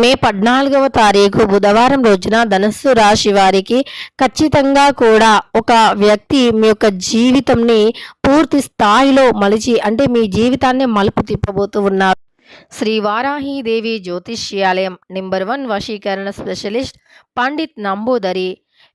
మే పద్నాలుగవ తారీఖు బుధవారం రోజున ధనస్సు రాశి వారికి ఖచ్చితంగా కూడా ఒక వ్యక్తి మీ యొక్క జీవితంని పూర్తి స్థాయిలో మలిచి అంటే మీ జీవితాన్ని మలుపు తిప్పబోతూ ఉన్నారు. శ్రీ వారాహీదేవి జ్యోతిష్యాలయం నెంబర్ వన్ వశీకరణ స్పెషలిస్ట్ పండిత్ నంబూదరి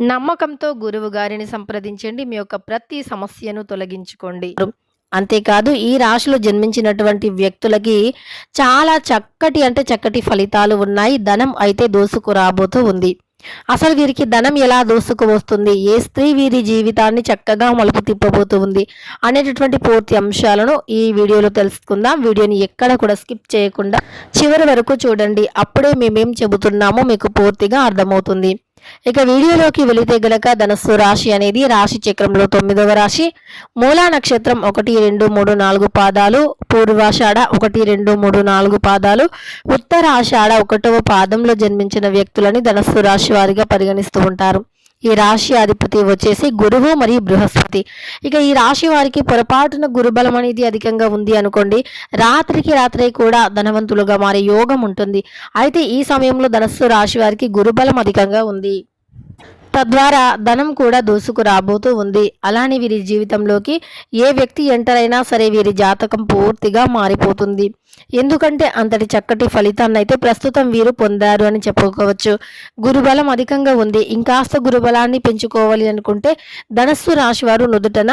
నమ్మకంతో గురువు గారిని సంప్రదించండి. మీ యొక్క ప్రతి సమస్యను తొలగించుకోండి. అంతేకాదు ఈ రాశిలో జన్మించినటువంటి వ్యక్తులకి చాలా చక్కటి అంటే చక్కటి ఫలితాలు ఉన్నాయి. ధనం అయితే దోసుకు రాబోతూ ఉంది. అసలు వీరికి ధనం ఎలా దోసుకు వస్తుంది? ఏ స్త్రీ వీరి జీవితాన్ని చక్కగా మలుపు తిప్పబోతూ ఉంది? అనేటటువంటి పూర్తి అంశాలను ఈ వీడియోలో తెలుసుకుందాం. వీడియోని ఎక్కడ కూడా స్కిప్ చేయకుండా చివరి వరకు చూడండి. అప్పుడే మేమేం చెబుతున్నామో మీకు పూర్తిగా అర్థమవుతుంది. ఇక వీడియోలోకి వెళితే గనక ధనస్సు రాశి అనేది రాశి చక్రంలో తొమ్మిదవ రాశి. మూలా నక్షత్రం ఒకటి రెండు మూడు నాలుగు పాదాలు. పూర్వాషాఢ ఒకటి రెండు మూడు నాలుగు పాదాలు. ఉత్తరాషాఢ ఒకటవ పాదంలో జన్మించిన వ్యక్తులని ధనస్సు రాశి వారిగా పరిగణిస్తూ ఉంటారు. ఈ రాశి అధిపతి వచ్చేసి గురువు మరియు బృహస్పతి. ఇక ఈ రాశి వారికి పొరపాటున గురుబలం అనేది అధికంగా ఉంది అనుకోండి. రాత్రికి రాత్రి కూడా ధనవంతులుగా మారే యోగం ఉంటుంది. అయితే ఈ సమయంలో ధనస్సు రాశి వారికి గురుబలం అధికంగా ఉంది. తద్వారా ధనం కూడా దూసుకురాబోతూ ఉంది. అలానే వీరి జీవితంలోకి ఏ వ్యక్తి ఎంటర్ అయినా సరే వీరి జాతకం పూర్తిగా మారిపోతుంది. ఎందుకంటే అంతటి చక్కటి ఫలితాన్ని అయితే ప్రస్తుతం వీరు పొందారు అని చెప్పుకోవచ్చు. గురుబలం అధికంగా ఉంది. ఇంకాస్త గురుబలాన్ని పెంచుకోవాలి అనుకుంటే ధనస్సు రాశి వారు నుదుటన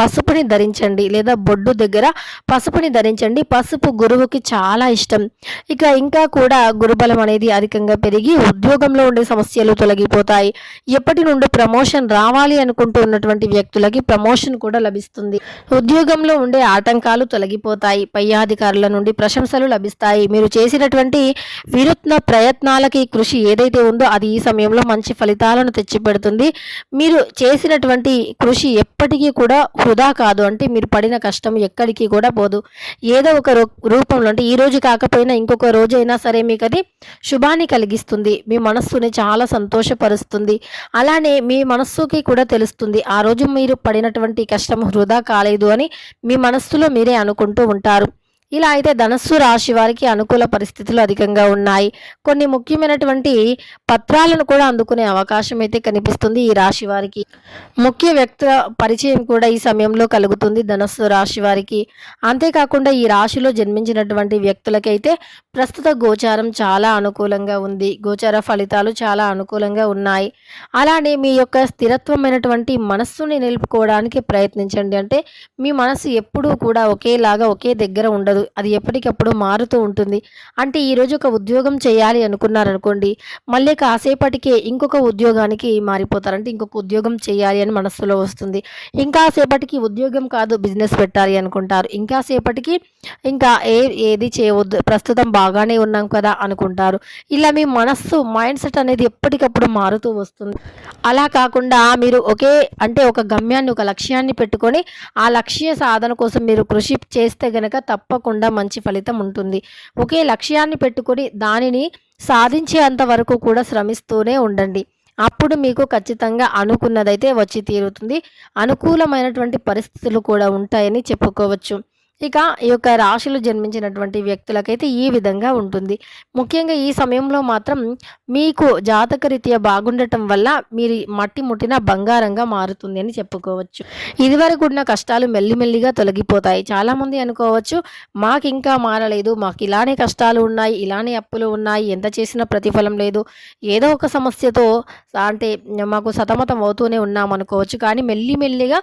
పసుపుని ధరించండి లేదా బొడ్డు దగ్గర పసుపుని ధరించండి పసుపు గురువుకి చాలా ఇష్టం. ఇక ఇంకా కూడా గురుబలం అనేది అధికంగా పెరిగి ఉద్యోగంలో ఉండే సమస్యలు తొలగిపోతాయి. ఎప్పటి నుండి ప్రమోషన్ రావాలి అనుకుంటూ ఉన్నటువంటి వ్యక్తులకి ప్రమోషన్ కూడా లభిస్తుంది. ఉద్యోగంలో ఉండే ఆటంకాలు తొలగిపోతాయి. పై అధికారుల నుండి ప్రశంసలు లభిస్తాయి. మీరు చేసినటువంటి వినూత్న ప్రయత్నాలకి కృషి ఏదైతే ఉందో అది ఈ సమయంలో మంచి ఫలితాలను తెచ్చిపెడుతుంది. మీరు చేసినటువంటి కృషి ఎప్పటికీ కూడా వృధా కాదు. అంటే మీరు పడిన కష్టం ఎక్కడికి కూడా పోదు. ఏదో ఒక రూపంలో అంటే ఈ రోజు కాకపోయినా ఇంకొక రోజైనా సరే మీకు అది శుభాన్ని కలిగిస్తుంది. మీ మనస్సుని చాలా సంతోషపరుస్తుంది. అలానే మీ మనస్సుకి కూడా తెలుస్తుంది. ఆ రోజు మీరు పడినటువంటి కష్టం వృధా కాలేదు అని మీ మనస్సులో మీరే అనుకుంటూ ఉంటారు. ఇలా అయితే ధనస్సు రాశి వారికి అనుకూల పరిస్థితులు అధికంగా ఉన్నాయి. కొన్ని ముఖ్యమైనటువంటి పత్రాలను కూడా అందుకునే అవకాశం అయితే కనిపిస్తుంది ఈ రాశి వారికి. ముఖ్య వ్యక్తుల పరిచయం కూడా ఈ సమయంలో కలుగుతుంది ధనస్సు రాశి వారికి. అంతేకాకుండా ఈ రాశిలో జన్మించినటువంటి వ్యక్తులకైతే ప్రస్తుత గోచారం చాలా అనుకూలంగా ఉంది. గోచార ఫలితాలు చాలా అనుకూలంగా ఉన్నాయి. అలానే మీ యొక్క స్థిరత్వమైనటువంటి మనస్సుని నిలుపుకోవడానికి ప్రయత్నించండి. అంటే మీ మనస్సు ఎప్పుడూ కూడా ఒకేలాగా ఒకే దగ్గర ఉండదు. అది ఎప్పటికప్పుడు మారుతూ ఉంటుంది. అంటే ఈరోజు ఒక ఉద్యోగం చేయాలి అనుకున్నారనుకోండి మళ్ళీ కాసేపటికే ఇంకొక ఉద్యోగానికి మారిపోతారు. అంటే ఇంకొక ఉద్యోగం చేయాలి అని మనస్సులో వస్తుంది. ఇంకా సేపటికి ఉద్యోగం కాదు బిజినెస్ పెట్టాలి అనుకుంటారు. ఇంకా సేపటికి ఇంకా ఏ ఏది చేయవద్దు ప్రస్తుతం బాగానే ఉన్నాం కదా అనుకుంటారు. ఇలా మీ మనస్సు మైండ్ సెట్ అనేది ఎప్పటికప్పుడు మారుతూ వస్తుంది. అలా కాకుండా మీరు ఒకే అంటే ఒక గమ్యాన్ని ఒక లక్ష్యాన్ని పెట్టుకొని ఆ లక్ష్య సాధన కోసం మీరు కృషి చేస్తే గనక తప్పకుండా మంచి ఫలితం ఉంటుంది. ఒకే లక్ష్యాన్ని పెట్టుకొని దానిని సాధించేంత వరకు కూడా శ్రమిస్తూనే ఉండండి. అప్పుడు మీకు ఖచ్చితంగా అనుకున్నదైతే వచ్చి తీరుతుంది. అనుకూలమైనటువంటి పరిస్థితులు కూడా ఉంటాయని చెప్పుకోవచ్చు. ఇక ఈ యొక్క రాశిలో జన్మించినటువంటి వ్యక్తులకైతే ఈ విధంగా ఉంటుంది. ముఖ్యంగా ఈ సమయంలో మాత్రం మీకు జాతకరీత్యా బాగుండటం వల్ల మీరు మట్టి ముట్టిన బంగారంగా మారుతుంది అని చెప్పుకోవచ్చు. ఇదివరకు ఉన్న కష్టాలు మెల్లిమెల్లిగా తొలగిపోతాయి. చాలామంది అనుకోవచ్చు మాకు ఇంకా మారలేదు మాకు ఇలానే కష్టాలు ఉన్నాయి ఇలానే అప్పులు ఉన్నాయి ఎంత చేసినా ప్రతిఫలం లేదు. ఏదో ఒక సమస్యతో అంటే మాకు సతమతం అవుతూనే ఉన్నాం అనుకోవచ్చు కానీ మెల్లిమెల్లిగా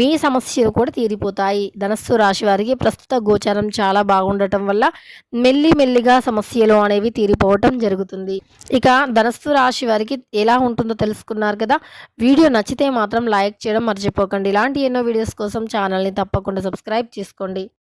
మీ సమస్యలు కూడా తీరిపోతాయి. ధనస్సు రాశి వారికి ప్రస్తుత గోచారం చాలా బాగుండటం వల్ల మెల్లి మెల్లిగా సమస్యలు అనేవి తీరిపోవటం జరుగుతుంది. ఇక ధనస్సు రాశి వారికి ఎలా ఉంటుందో తెలుసుకున్నారు కదా? వీడియో నచ్చితే మాత్రం లైక్ చేయడం మర్చిపోకండి. ఇలాంటి ఎన్నో వీడియోస్ కోసం ఛానల్ని తప్పకుండా సబ్స్క్రైబ్ చేసుకోండి.